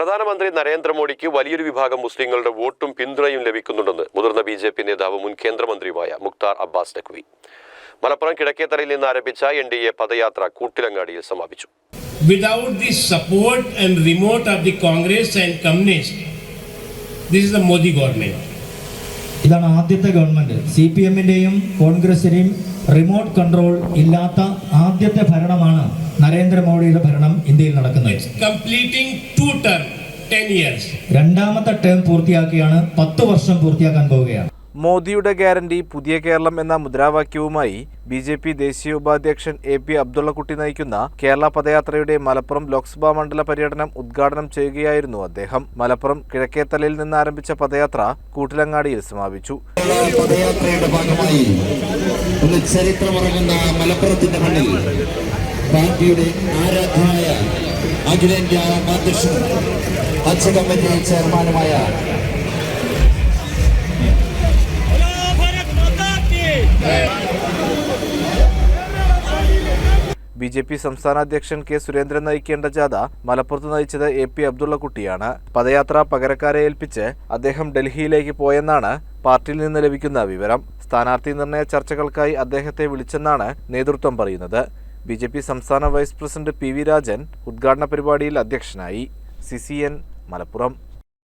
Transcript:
പ്രധാനമന്ത്രി നരേന്ദ്രമോദിക്ക് വലിയൊരു വിഭാഗം മുസ്ലിങ്ങളുടെ വോട്ടും പിന്തുണയും ലഭിക്കുന്നുണ്ടെന്ന് മുതിർന്ന ബി ജെ പി നേതാവ് മുൻ കേന്ദ്രമന്ത്രിയുമായ മുക്താർ അബ്ബാസ് നഖ്വി മലപ്പുറം കിഴക്കേത്തറയിൽ നിന്ന് ആരംഭിച്ച എൻ ഡി എ പദയാത്ര കൂട്ടിലങ്ങാടിയിൽ സമാപിച്ചു without the support and remote of the Congress and Communist, this is the Modi government. ഇതാണ് ആദ്യത്തെ ഗവൺമെന്റ് സി പി എമ്മിന്റെയും കോൺഗ്രസിന്റെയും റിമോട്ട് കൺട്രോൾ ഇല്ലാത്ത ആദ്യത്തെ ഭരണമാണ് നരേന്ദ്രമോദിയുടെ ഭരണം ഇന്ത്യയിൽ നടക്കുന്നത് കംപ്ലീറ്റിംഗ് ടു term, 10 years. രണ്ടാമത്തെ ടേം പൂർത്തിയാക്കിയാണ് പത്ത് വർഷം പൂർത്തിയാക്കാൻ പോവുകയാണ്. മോദിയുടെ ഗ്യാരണ്ടി പുതിയ കേരളം എന്ന മുദ്രാവാക്യവുമായി ബി ജെ പി ദേശീയ ഉപാധ്യക്ഷൻ എ പി അബ്ദുള്ളക്കുട്ടി നയിക്കുന്ന കേരള പദയാത്രയുടെ മലപ്പുറം ലോക്സഭാ മണ്ഡല പര്യടനം ഉദ്ഘാടനം ചെയ്യുകയായിരുന്നു അദ്ദേഹം. മലപ്പുറം കിഴക്കേത്തലയിൽ നിന്ന് ആരംഭിച്ച പദയാത്ര കൂട്ടിലങ്ങാടിയിൽ സമാപിച്ചു. പദയാത്രയുടെ ഭാഗമായി ചരിത്രമുറങ്ങുന്ന മലപ്പുറത്തിന്റെ മണ്ണിൽ പാർട്ടിയുടെ ആരാധ്യനായ അഖിലേന്ത്യാ അധ്യക്ഷൻ ഹജ്ജ് കമ്മിറ്റി ചെയർമാനുമായ ബി ജെ പി സംസ്ഥാന അധ്യക്ഷൻ കെ സുരേന്ദ്രൻ നയിക്കേണ്ട ജാഥ മലപ്പുറത്ത് നയിച്ചത് എ പി അബ്ദുള്ളക്കുട്ടിയാണ്. പദയാത്ര പകരക്കാരെ ഏൽപ്പിച്ച് അദ്ദേഹം ഡൽഹിയിലേക്ക് പോയെന്നാണ് പാർട്ടിയിൽ നിന്ന് ലഭിക്കുന്ന വിവരം. സ്ഥാനാർത്ഥി നിർണയ ചർച്ചകൾക്കായി അദ്ദേഹത്തെ വിളിച്ചെന്നാണ് നേതൃത്വം പറയുന്നത്. ബി ജെ പി സംസ്ഥാന vice president P V Rajan ഉദ്ഘാടന പരിപാടിയിൽ അധ്യക്ഷനായി. C C N Malappuram.